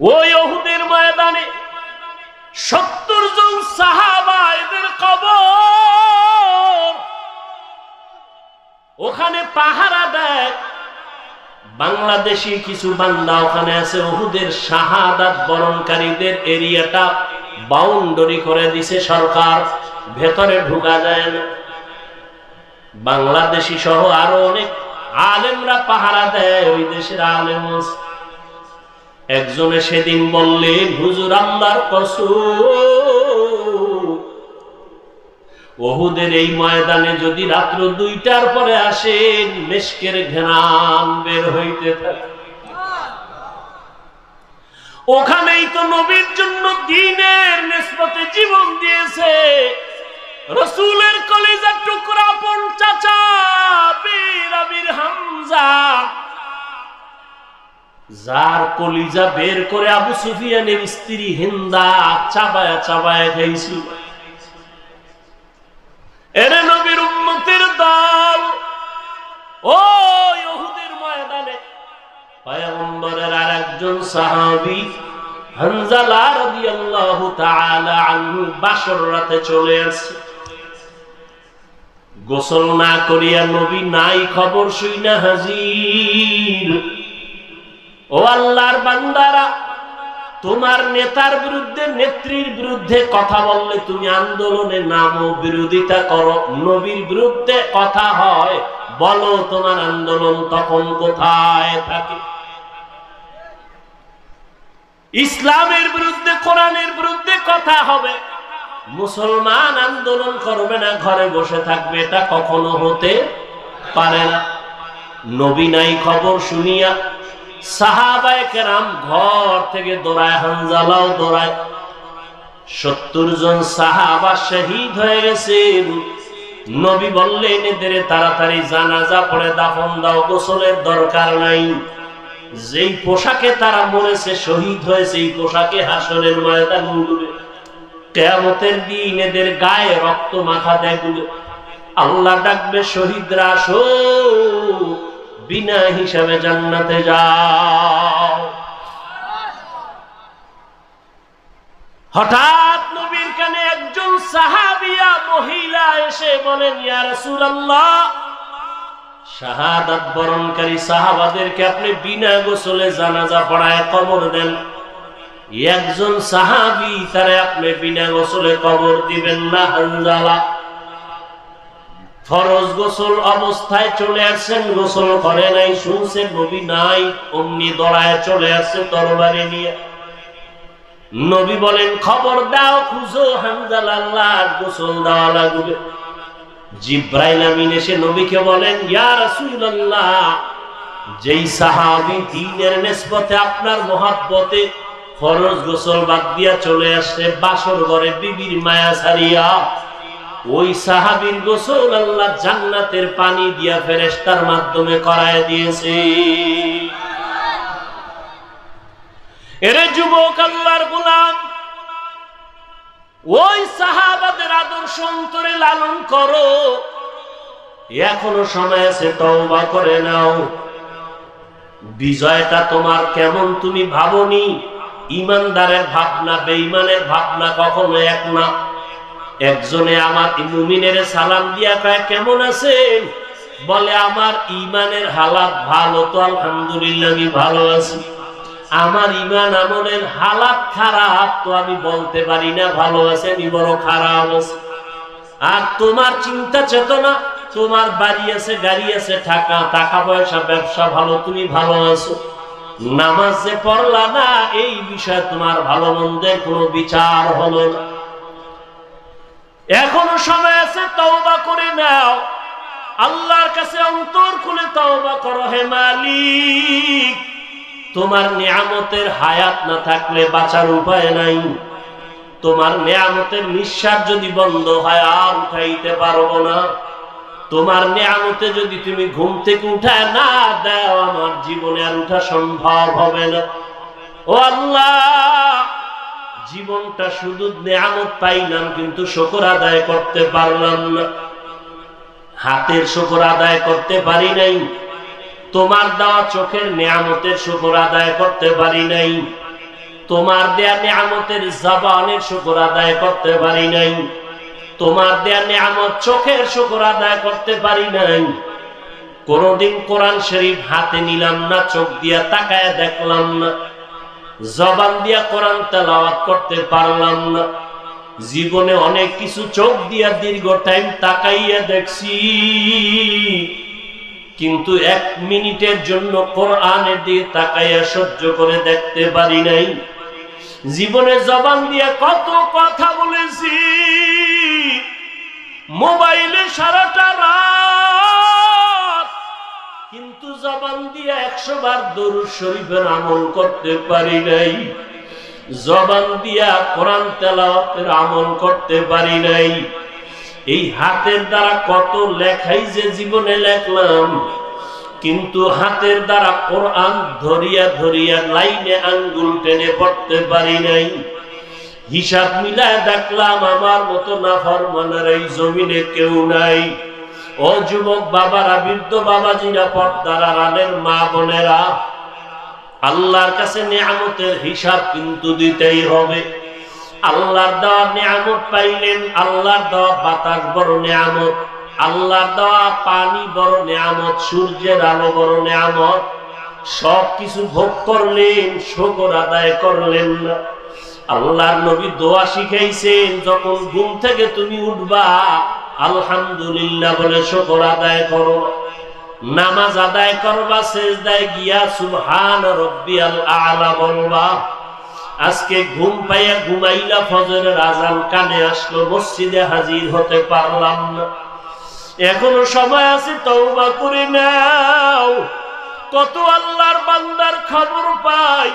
ওই অহুদের ময়দানে সত্তর জন সাহাবা এদের কবর ওখানে পাহারা দেয় বাংলাদেশি কিছু বান্দা ওখানে আছে, ওহুদের শাহাদাত বরণকারীদের এরিয়াটা বাউন্ডারি করে দিছে সরকার, ভেতরে ঢুকা যায় না বাংলাদেশি সহ আরও অনেক আলেমরা পাহারা দেয়, ওই দেশের আলেম। একজনে সেদিন বললেন, হুজুর, আল্লাহর কসম। ওহুদের এই ময়দানে যদি রাত্র দুইটার পরে আসেন, মেশকের বের হইতে থাকে। ওখানেই তো নবীর জন্য দিনের নিসবতে জীবন দিয়েছে। রসুলের কলেজের টুকরা যার কলিজা বের করে আবু সুফিয়ানের স্ত্রী হিন্দা চাবায়া চাবায়া খাইছিল এরে নবীর উম্মতের দল, ও ইহুদির ময়দানে। পয়গম্বরের আর একজন সাহাবী হানজালা রাদিয়াল্লাহু তাআলা আনহু বাসর রাতে চলে আসছে। গোসল না করিয়া নবী নাই খবর শুই না হাজির। ও আল্লাহর বান্দারা, তোমার নেতার বিরুদ্ধে, নেত্রীর বিরুদ্ধে কথা বললে তুমি আন্দোলনে নামো, বিরোধিতা করো, নবীর বিরুদ্ধে কথা হয়, বলো তোমার আন্দোলন তখন কোথায় থাকে। ইসলামের বিরুদ্ধে, কোরআনের বিরুদ্ধে কথা হবে। মুসলমান আন্দোলন করবে না, ঘরে বসে থাকবে, এটা কখনো হতে পারে না। নবী নাই খবর শুনিয়া ঘর থেকে দৌড়ায়, হানজালাও দৌড়ায়। সত্তর জন সাহাবা শহীদ হয়ে নবী বললেন, এদের তাড়াতাড়ি জানাজা পড়ে দাফন দাও, গোসলের দরকার নাই। যেই পোশাকে তারা মরেছে, শহীদ হয়েছে, এই পোশাকে হাসনের ময়দান উঠবে কেয়ামতের দিন এদের গায়ে রক্ত মাখা দেখবে। আল্লাহ ডাকবে, শহীদরা আসো। বিনা হিসাবে জান্নাতে যাও। হঠাৎ নবীর কানে একজন সাহাবিয়া মহিলা এসে বলেন শাহাদাত বরণকারী সাহাবাদেরকে আপনি বিনা গোসলে জানাজা পড়ায় কবর দেন। একজন সাহাবি, তারে আপনি বিনা গোসলে কবর দিবেন না হানজালা ফরজ গোসল অবস্থায় চলে আসছেন গোসল করে নাই, শুনছেন নবী নাই, অমনি দড়ায় চলে আসছেন দরবারে নিয়ে। নবী বলেন, খবর দাও, খুঁজো হামজাল আল্লাহ গোসল দেওয়া লাগবে। জিব্রাইল আমিন এসে নবীকে বলেন, ইয়া রাসূলুল্লাহ, যেই সাহাবী দ্বীনের নিসবতে আপনার মহাব্বতে ফরজ গোসল বাদ দিয়া চলে আসছে বাসর ঘরে বিবির মায়া ছাড়িয়া ওই সাহাবীর গোসল আল্লাহ জান্নাতের পানি দিয়া ফেরেশতার মাধ্যমে করায় দিয়েছে। এরে যুবক আল্লাহর গোলাম, ওই সাহাবাদের আদর্শ অন্তরে লালন করো। এখনও সময় আছে, তওবা করে নাও। বিজয়টা তোমার কেমন তুমি ভাবনি? ইমানদারের ভাবনা, বেঈমানের ভাবনা কখনো এক না। একজনে আমার মুমিনের সালাম দিয়া কয়, কেমন আছেন? বলে, আমার ইমানের হালাত ভালো তো, আলহামদুলিল্লাহ, আমি ভালো আছি। আমার ইমান আমলের হালাত খারাপ তো, আমি বলতে পারি না, ভালো আছে, আমি বড় খারাপ আছে। আর তোমার চিন্তা চেতনা, তোমার বাড়ি আছে, গাড়ি আছে, টাকা টাকা পয়সা, ব্যবসা ভালো, তুমি ভালো আছো। নামাজ পড়লা না, এই বিষয়ে তোমার ভালো মন্দের কোনো বিচার হলো না। এখনও সময় আছে, তওবা করে নাও। আল্লাহর কাছে অন্তর খুলে তওবা করো, হে মালিক। তোমার নিয়ামতের হায়াত না থাকলে বাঁচার উপায় নাই। তোমার নিয়ামতের নিঃশ্বাস যদি বন্ধ হয়, আর উঠাইতে পারব না। তোমার নিয়ামতে যদি তুমি ঘুম থেকে উঠায় না দাও, আমার জীবনে আর উঠা সম্ভব হবে না। ও আল্লাহ! জীবনটা শুধু নিয়ামত পাইলাম, কিন্তু শকর আদায় করতে পারলাম না। হাতের শকর আদায় করতে পারি নাই। তোমার দেওয়া চোখের নিয়ামতের শকর আদায় করতে পারি নাই। তোমার দেয়া নিয়ামতের জবানের শুকর আদায় করতে পারি নাই। তোমার দেয়া নিয়ামত চোখের শুকর আদায় করতে পারি নাই। কোনদিন কোরআন শরীফ হাতে নিলাম না, চোখ দিয়া তাকায় দেখলাম না। জবান দিয়া কোরআন তেলাওয়াত করতে পারলাম না। জীবনে অনেক কিছু চোখ দিয়া দীর্ঘ টাইম তাকাইয়া দেখছি। কিন্তু এক মিনিটের জন্য কোরআনের দিয়ে তাকাইয়া সহ্য করে দেখতে পারি নাই। জীবনে জবান দিয়া কত কথা বলেছি। মোবাইলে সারাটা রাত কিন্তু জবান দিয়ে একশো বার দরুদ শরীফের আমল করতে পারি নাই। জবান দিয়া কোরআন তেলাওয়াতের আমল করতে পারি নাই। এই হাতের দ্বারা কত লেখাই যে জীবনে লেখলাম, কিন্তু হাতের দ্বারা কোরআন ধরিয়া ধরিয়া লাইনে আঙ্গুল টেনে পড়তে পারি নাই। হিসাব মিলায় দেখলাম আমার মতো নাফরমানের এই জমিনে কেউ নাই। ও যুবক বাবারা, বৃদ্ধ বাবাজিরা, পর্দার আড়ালের মা বোনেরা, আল্লাহর কাছে নিয়ামতের হিসাব কিন্তু দিতেই হবে। আল্লাহর দেওয়া নিয়ামত পাইলেন, আল্লাহর দেওয়া বাতাস বড় নিয়ামত, আল্লাহর দেওয়া পানি বড় নিয়ামত, সূর্যের আলো বড় নিয়ামত। সব কিছু ভোগ করলেন, শকর আদায় করলেন না। আল্লাহর নবী দোয়া শিখাইছেন, যখন ঘুম থেকে তুমি উঠবা আলহামদুলিল্লাহ বলে শকর আদায় করো। নামাজ আদায় করবা শেষদায় গিয়া সুবহান রব্বিয়াল আলা বলবা, আজকে ঘুম পাইয়া ঘুমাইলা ফজরের আজান কানে আসলো, মসজিদে হাজির হতে পারলাম না। এখনও সময় আছে, তওবা করে নাও। কত আল্লাহর বান্দার খবর পাই